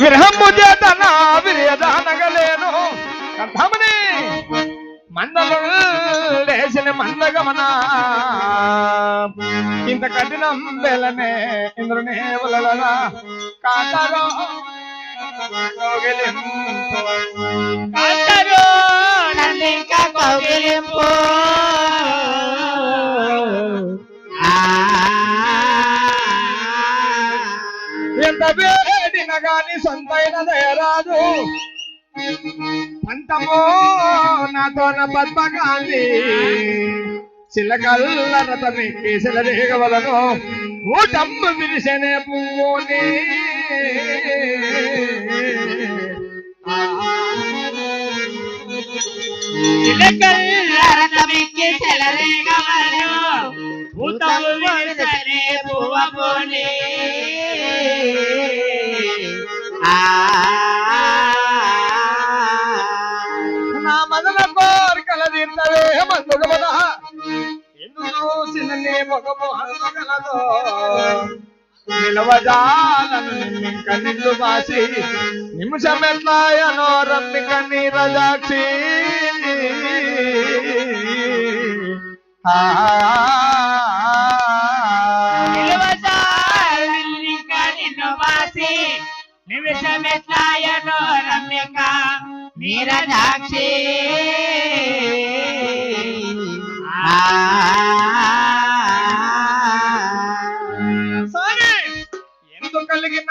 విరహము చేత నా విరేదానగలేను కంఠమని మందలు లేచిన మందగమన. ఇంత కఠినం వెలనే ఇంద్రుని వలన కాటరో కౌగిలింపు. కాంతరు నన్నింక కౌగిలింపు. ఎంత వేడిన గాని సొంతైన దయరాదు. పంతమో నాతోన పద్మకాంతి చిలకల్ల కేసల రేగవలను ఊటమ్ము విరిసెనే పువ్వుని. చిలకల్లరథమిక్కి చెలరేగవలెను. భూతము విరిసెనే పువ్వుని నా మదన కోరికల తీర్చవే మందుగమన ఎందు చూసిన నీ ముఖము నిలవజాలను నిమ్మింక నిల్లు బాసి నిమిషమెట్లాయనో రమ్మిక నీరజాక్షి. ఆ నిమిషమెట్లాయనో రమ్యక నీరజాక్షి ఆ. సాగి ఎందు కలిగిన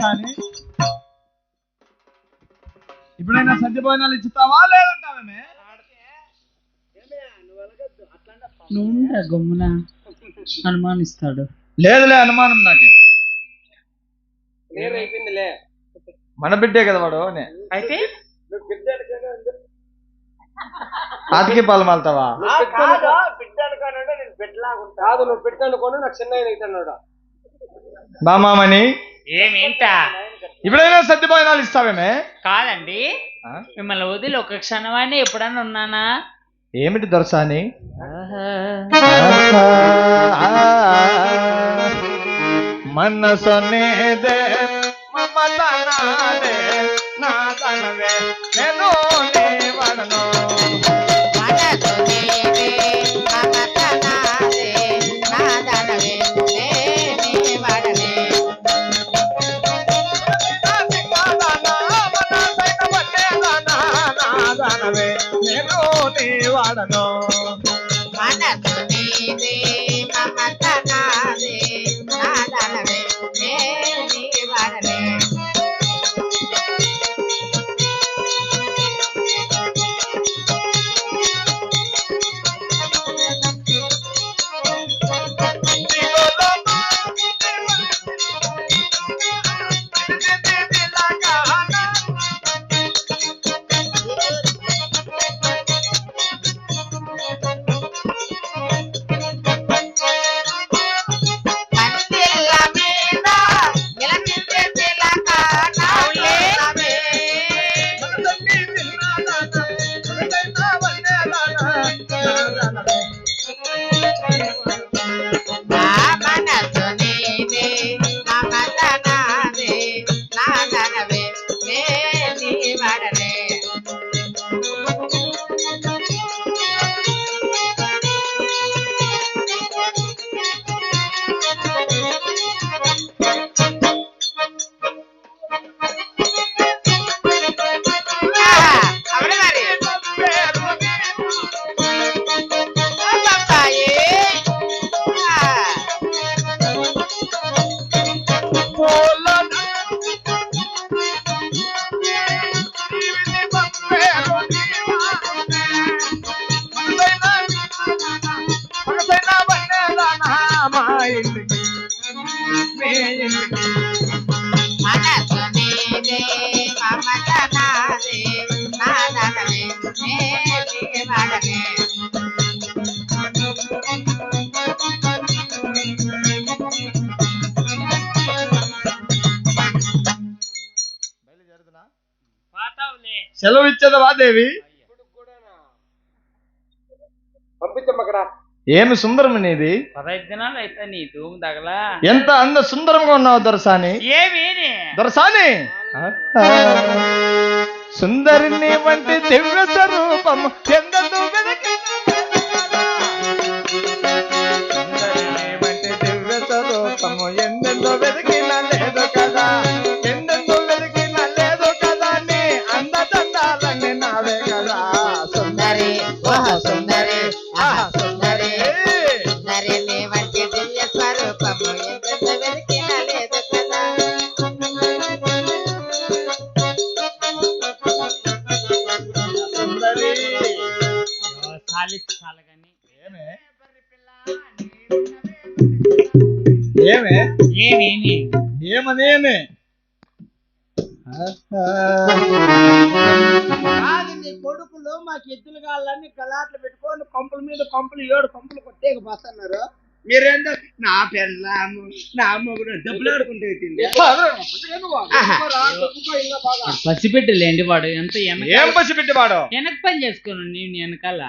దొరసాని ఇప్పుడైనా సత్యభోజనాలు ఇచ్చుతావా? లేదంటావేమే నువ్వు గమ్మున అనుమానిస్తాడు. లేదులే అనుమానం నాకు. మన బిడ్డే కదా వాడు నే. అయితే? ఆతికి పాలు మాల్తావా? కాదు. నువ్వు పెట్టనుకోను నాకు చిన్న బామామని ఏమేంటా? ఇప్పుడైనా సత్యభోజనాలు ఇస్తావేమే? కాదండి? మిమ్మల్ని వదిలి ఒక క్షణమైనా ఎప్పుడన్నా ఉన్నానా? ఏమిటి దొరసాని. మనసనేదే మమతనాదే నా తనవే నేను வணக்கம் సెలవు ఇచ్చేదవా దేవి పంపించమ్మక్కడ ఏమి సుందరం నీది? పదహైదు దినాలు అయితే నీ ధూమ్ తగలా. ఎంత అంద సుందరంగా ఉన్నావు దొరసాని? ఏమి? దొరసాని? సుందరిని వంటి దివ్య స్వరూపము సుందరిని వంటి దివ్య స్వరూపము చాలగాని ఏమే? ఏమే? ఏమేమి? ఏమనేమి? కాదు నీ కొడుకులు మాకు ఎద్దులు కాళ్ళని గలాట్లు పెట్టుకొని పంపుల మీద పంపులు ఏడు పంపులు కొట్టేక పోతున్నారు మీరేందో నా పెళ్ళాము నా మొగుడు డబ్బులు ఆడుకుంటే పెట్టింది పసిపెట్టలేండి వాడు ఎంత ఏం పసిపెట్టి వాడు? వెనక పని చేసుకుని నేను వెనకాల.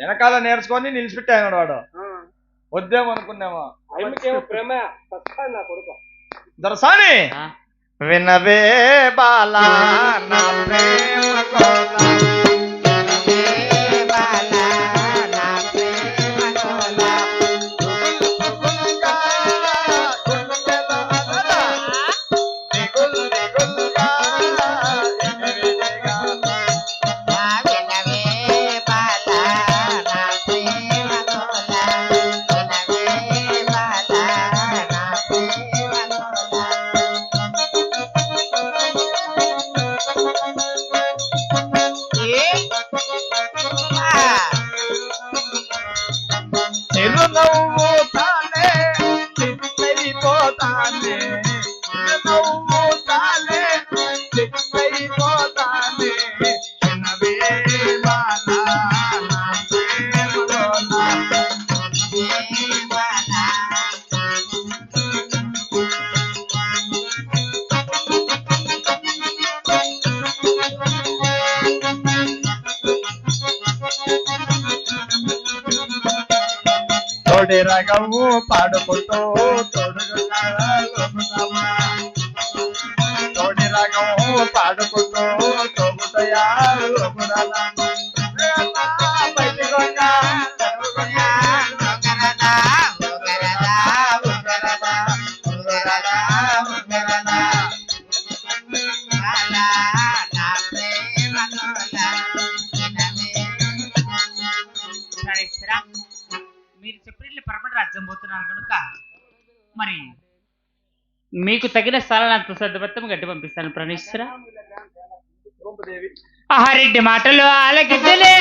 వెనకాల నేర్చుకొని నిలిచిపెట్టాడు వాడు. వద్దేమనుకున్నామో? ఆయనకేమో ప్రేమ చస్తాడు నా కొడుకు. దొరసాని ఆ, వినవే బాలా నా ప్రేమ చిత్తైపోతానే చిరునవ్వు తానే చిత్తైపోతానే చిన్నవే బాలా నా ప్రేమలోనా. తోడి రగము పాడుకుంటూ తోడుగుతామా తోడి రగము పాడుకుంటూ తోగుతయా మీరు చెప్పినట్లు పరపడి రాజ్యం పోతున్నారు కనుక మరి మీకు తగిన స్థలాన్ని అంత సర్దుబత్తం గట్టి పంపిస్తాను ప్రణీశ్వర. ఆహారెడ్డి మాటలు ఆలకిద్దలే